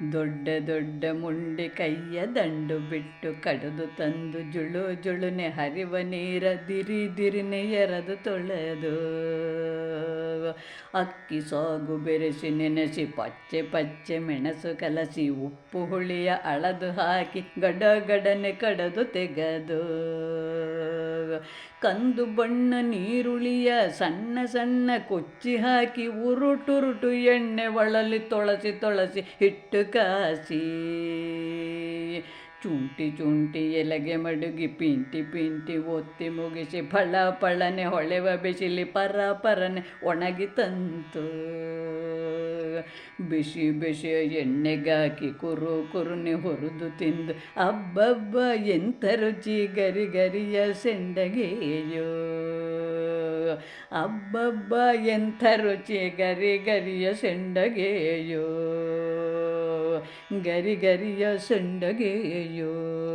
ದೊಡ್ಡ ದೊಡ್ಡ ಮುಂಡೆ ಕೈಯ ದಂಡು ಬಿಟ್ಟು ಕಡದು ತಂದು ಜುಳು ಜುಳುನೆ ಹರಿವ ನೀರ ದಿರಿ ದಿರಿನೆ ಎರದು ತೊಳೆದು. ಅಕ್ಕಿ ಸಾಗು ಬೆರೆಸಿ ನೆನೆಸಿ ಪಚ್ಚೆ ಪಚ್ಚೆ ಮೆಣಸು ಕಲಸಿ ಉಪ್ಪು ಹುಳಿಯ ಅಳದು ಹಾಕಿ ಗಡಗಡನೆ ಕಡದು ತೆಗೆದು. ಕಂದು ಬಣ್ಣ ನೀರುಳಿಯ ಸಣ್ಣ ಸಣ್ಣ ಕೊಚ್ಚಿ ಹಾಕಿ ಉರುಟುರುಟು ಎಣ್ಣೆ ಒಳಲಿ ತೊಳಸಿ ತೊಳಸಿ ಹಿಟ್ಟು ಕಾಸಿ. ಚುಂಟಿ ಚುಂಟಿ ಎಲೆಗೆ ಮಡುಗಿ ಪಿಂಟಿ ಪಿಂಟಿ ಒತ್ತಿ ಮುಗಿಸಿ ಫಳ ಫಳನೆ ಹೊಳೆವ ಬಿಸಿಲಿ ಪರ ಪರನೆ ಒಣಗಿ ತಂತು. ಬಿಸಿ ಬಿಸಿ ಎಣ್ಣೆಗಾಕಿ ಕುರು ಕುರುನೆ ಹುರಿದು ತಿಂದು, ಅಬ್ಬಬ್ಬ ಎಂಥ ರುಚಿ ಗರಿ ಗರಿಯ ಸೆಂಡಗೆಯೋ. ಅಬ್ಬಬ್ಬ ಎಂಥ ರುಚಿ ಗರಿ ಗರಿಯ ಸೆಂಡಗೆಯೋ. ಗರಿ ಗರಿಯ ಸೆಂಡಗೆಯೋ.